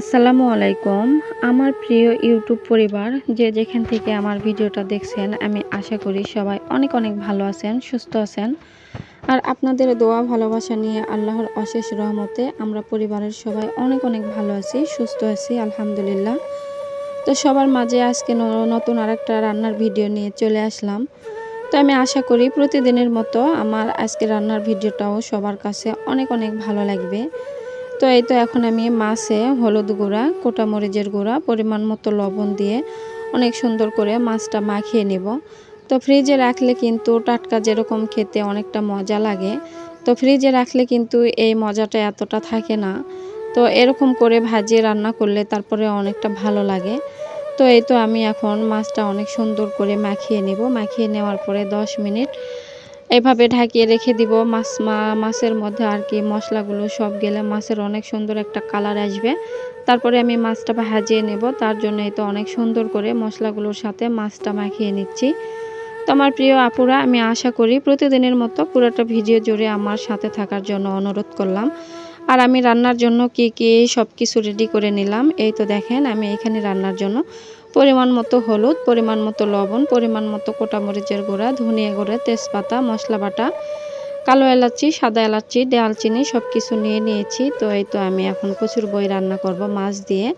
আসসালামু আলাইকুম। আমার প্রিয় ইউটিউব পরিবার, যে যেখান থেকে আমার ভিডিওটা দেখছেন, আমি আশা করি সবাই অনেক অনেক ভালো আছেন, সুস্থ আছেন। আর আপনাদের দোয়া, ভালোবাসা নিয়ে আল্লাহর অশেষ রহমতে আমরা পরিবারের সবাই অনেক অনেক ভালো আছি, সুস্থ আছি, আলহামদুলিল্লাহ। তো সবার মাঝে আজকে নতুন আরেকটা রান্নার ভিডিও নিয়ে চলে আসলাম। তো আমি আশা করি প্রতিদিনের মতো আমার আজকে রান্নার ভিডিওটাও সবার কাছে অনেক অনেক ভালো লাগবে। তো এই তো এখন আমি মাছে হলুদ গুঁড়া কোটা মরিচের গুঁড়া, পরিমাণ মতো লবণ দিয়ে অনেক সুন্দর করে মাছটা মাখিয়ে নেব। তো ফ্রিজে রাখলে কিন্তু টাটকা যেরকম খেতে অনেকটা মজা লাগে। তো ফ্রিজে রাখলে কিন্তু এই মজাটা এতটা থাকে না। তো এরকম করে ভাজিয়ে রান্না করলে তারপরে অনেকটা ভালো লাগে। তো এই তো আমি এখন মাছটা অনেক সুন্দর করে মাখিয়ে নেব। মাখিয়ে নেওয়ার পরে 10 মিনিট এভাবে ঢাকিয়ে রেখে দিব। মাছ মাছের মধ্যে আর কি মশলাগুলো সব গেলে মাছের অনেক সুন্দর একটা কালার আসবে। তারপরে আমি মাছটা ভাজিয়ে নেব। তার জন্য তো অনেক সুন্দর করে মশলাগুলোর সাথে মাছটা মাখিয়ে নিচ্ছি। তো আমার প্রিয় আপুরা, আমি আশা করি প্রতিদিনের মতো পুরোটা ভিডিও জুড়ে আমার সাথে থাকার জন্য অনুরোধ করলাম। আর আমি রান্নার জন্য কি কি সব কিছু রেডি করে নিলাম। এই তো দেখেন, আমি এখানে রান্নার জন্য পরিমাণ মতো হলুদ, পরিমাণ মতো লবণ, পরিমাণ মতো কোটা মরিচের গুঁড়া, ধনিয়া গুঁড়া, তেজপাতা, মশলা বাটা, কালো এলাচি, সাদা এলাচি, ডালচিনি সব কিছু নিয়ে নিয়েছি। তো এই তো আমি এখন কচুর বই রান্না করব মাছ দিয়ে।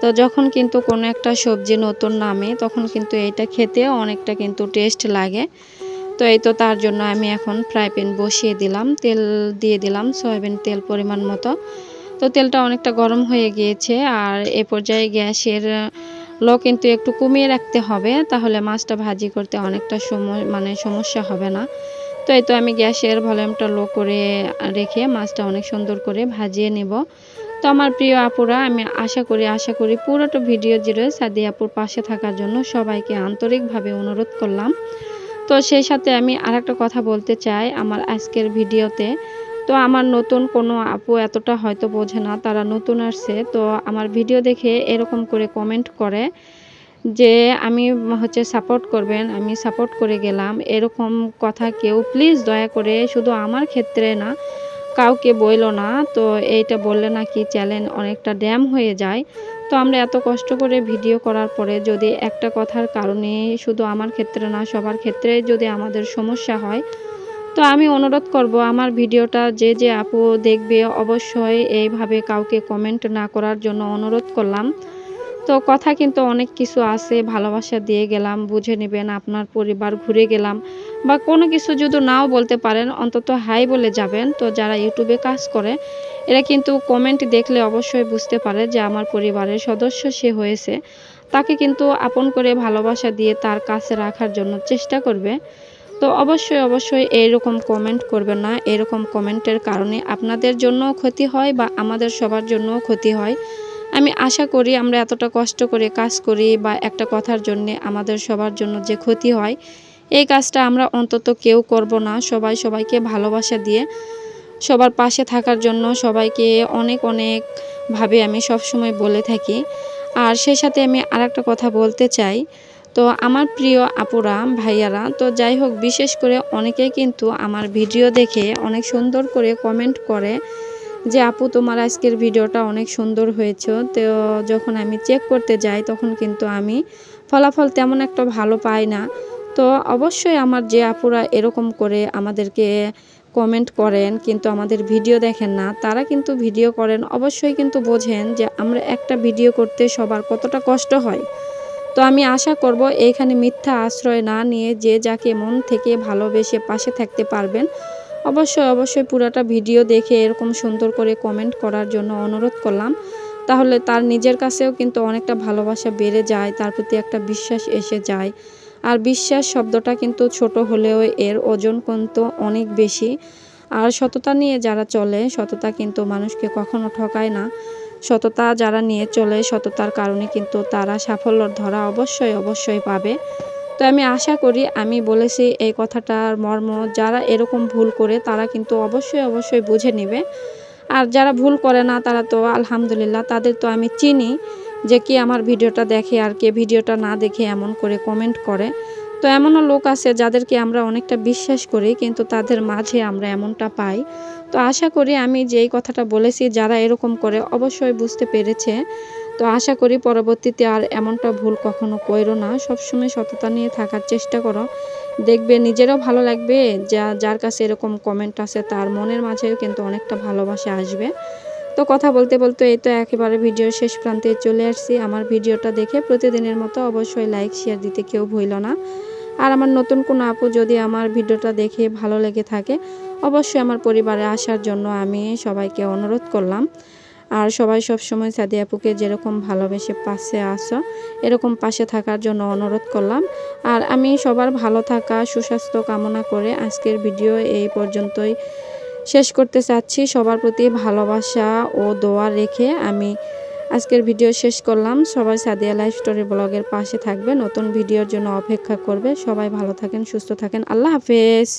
তো যখন কিন্তু কোনো একটা সবজি নতুন নামে, তখন কিন্তু এটা খেতে অনেকটা কিন্তু টেস্ট লাগে। তো এই তো তার জন্য আমি এখন ফ্রাই প্যান বসিয়ে দিলাম। তেল দিয়ে দিলাম সয়াবিন তেল পরিমাণ মতো। তো তেলটা অনেকটা গরম হয়ে গিয়েছে আর এ পর্যায়ে গ্যাসের লো কিন্তু একটু কমিয়ে রাখতে হবে, তাহলে মাছটা ভাজি করতে অনেকটা সময় মানে সমস্যা হবে না। তো এই তো আমি গ্যাসের ভলিউমটা লো করে রেখে মাছটা অনেক সুন্দর করে ভাজিয়ে নেব। তো আমার প্রিয় আপুরা, আমি আশা করি আশা করি পুরোটা ভিডিও জুড়ে সাদি আপুর পাশে থাকার জন্য সবাইকে আন্তরিকভাবে অনুরোধ করলাম। তো সেই সাথে আমি আর একটা কথা বলতে চাই আমার আজকের ভিডিওতে। তো আমার নতুন কোনো আপু এতটা হয়তো বোঝে না, তারা নতুন আসছে। তো আমার ভিডিও দেখে এরকম করে কমেন্ট করে যে আমি হচ্ছে সাপোর্ট করবেন, আমি সাপোর্ট করে গেলাম। এরকম কথা কেউ প্লিজ দয়া করে শুধু আমার ক্ষেত্রে না কাউকে বইলো না, তো এইটা বললে নাকি চ্যানেল অনেকটা ড্যাম হয়ে যায়। তো আমরা এত কষ্ট করে ভিডিও করার পরে যদি একটা কথার কারণে শুধু আমার ক্ষেত্রে না, সবার ক্ষেত্রে যদি আমাদের সমস্যা হয়, তো আমি অনুরোধ করব আমার ভিডিওটা যে যে আপু দেখবে অবশ্যই এইভাবে কাউকে কমেন্ট না করার জন্য অনুরোধ করলাম। তো কথা কিন্তু অনেক কিছু আছে, ভালোবাসা দিয়ে গেলাম, বুঝে নেবেন আপনার পরিবার ঘুরে গেলাম বা কোনো কিছু যদি নাও বলতে পারেন, অন্তত হাই বলে যাবেন। তো যারা ইউটিউবে কাজ করে, এরা কিন্তু কমেন্ট দেখলে অবশ্যই বুঝতে পারে যে আমার পরিবারের সদস্য সে হয়েছে। তাকে কিন্তু আপন করে ভালোবাসা দিয়ে তার কাছে রাখার জন্য চেষ্টা করবে। তো অবশ্যই অবশ্যই এইরকম কমেন্ট করবে না। এরকম কমেন্টের কারণে আপনাদের জন্যও ক্ষতি হয় বা আমাদের সবার জন্যও ক্ষতি হয়। আমি আশা করি আমরা এতটা কষ্ট করে কাজ করি বা একটা কথার জন্য আমাদের সবার জন্য যে ক্ষতি হয়, এই কাজটা আমরা অন্তত কেউ করব না। সবাই সবাইকে ভালোবাসা দিয়ে, সবার পাশে থাকার জন্য সবাইকে অনেক অনেকভাবে আমি সবসময় বলে থাকি। আর সেই সাথে আমি আর একটা কথা বলতে চাই। তো আমার প্রিয় আপুরা, ভাইয়ারা, তো যাই হোক বিশেষ করে অনেকেই কিন্তু আমার ভিডিও দেখে অনেক সুন্দর করে কমেন্ট করে যে, আপু, তোমার আজকের ভিডিওটা অনেক সুন্দর হয়েছে। তো যখন আমি চেক করতে যাই, তখন কিন্তু আমি ফলাফল তেমন একটা ভালো পাই না। তো অবশ্যই আমার যে, আপুরা এরকম করে আমাদেরকে কমেন্ট করেন, কিন্তু আমাদের ভিডিও দেখেন না, তারা কিন্তু ভিডিও করেন, অবশ্যই কিন্তু বোঝেন যে, আমরা একটা ভিডিও করতে সবার কতটা কষ্ট হয়। তো আমি আশা করব এইখানে মিথ্যা আশ্রয় না নিয়ে যে, যাকে মন থেকে ভালোবেসে পাশে থাকতে পারবেন অবশ্যই অবশ্যই পুরাটা ভিডিও দেখে এরকম সুন্দর করে কমেন্ট করার জন্য অনুরোধ করলাম। তাহলে তার নিজের কাছেও কিন্তু অনেকটা ভালোবাসা বেড়ে যায়, তার প্রতি একটা বিশ্বাস এসে যায়। আর বিশ্বাস শব্দটা কিন্তু ছোট হলেও এর ওজন কিন্তু অনেক বেশি। আর সততা নিয়ে যারা চলে, সততা কিন্তু মানুষকে কখনো ঠকায় না। সততা যারা নিয়ে চলে, সততার কারণে কিন্তু তারা সাফল্যর ধরা অবশ্যই অবশ্যই পাবে। তো আমি আশা করি আমি বলেছি এই কথাটার মর্ম, যারা এরকম ভুল করে তারা কিন্তু অবশ্যই অবশ্যই বুঝে নেবে। আর যারা ভুল করে না, তারা তো আলহামদুলিল্লাহ, তাদের তো আমি চিনি যে কি আমার ভিডিওটা দেখে আর কে ভিডিওটা না দেখে এমন করে কমেন্ট করে। তো এমনও লোক আছে যাদেরকে আমরা অনেকটা বিশ্বাস করি, কিন্তু তাদের মাঝে আমরা এমনটা পাই। তো আশা করি আমি যেই কথাটা বলেছি, যারা এরকম করে অবশ্যই বুঝতে পেরেছে। তো আশা করি পরবর্তীতে আর এমনটা ভুল কখনো করো না। সবসময় সততা নিয়ে থাকার চেষ্টা করো। দেখবে নিজেরও ভালো লাগবে যা, যার কাছে এরকম কমেন্ট আছে তার মনের মাঝেও কিন্তু অনেকটা ভালোবাসা আসবে। তো কথা বলতে বলতে এই তো একেবারে ভিডিওর শেষ প্রান্তে চলে আসছি। আমার ভিডিওটা দেখে প্রতিদিনের মতো অবশ্যই লাইক শেয়ার দিতে কেউ ভুলো না। আর আমার নতুন কোনো আপু যদি আমার ভিডিওটা দেখে ভালো লেগে থাকে, অবশ্যই আমার পরিবারে আসার জন্য আমি সবাইকে অনুরোধ করলাম। আর সবাই সব সময় সাদি আপুকে যেরকম ভালোবেসে পাশে আসো এরকম পাশে থাকার জন্য অনুরোধ করলাম। আর আমি সবার ভালো থাকা, সুস্বাস্থ্য কামনা করে আজকের ভিডিও এই পর্যন্তই শেষ করতে চাচ্ছি। সবার প্রতি ভালোবাসা ও দোয়া রেখে আমি আজকের ভিডিও শেষ করলাম। সবাই সাদিয়া লাইফ স্টোরি ব্লগের পাশে থাকবে, নতুন ভিডিওর জন্য অপেক্ষা করবে। সবাই ভালো থাকেন, সুস্থ থাকেন। আল্লাহ হাফেজ।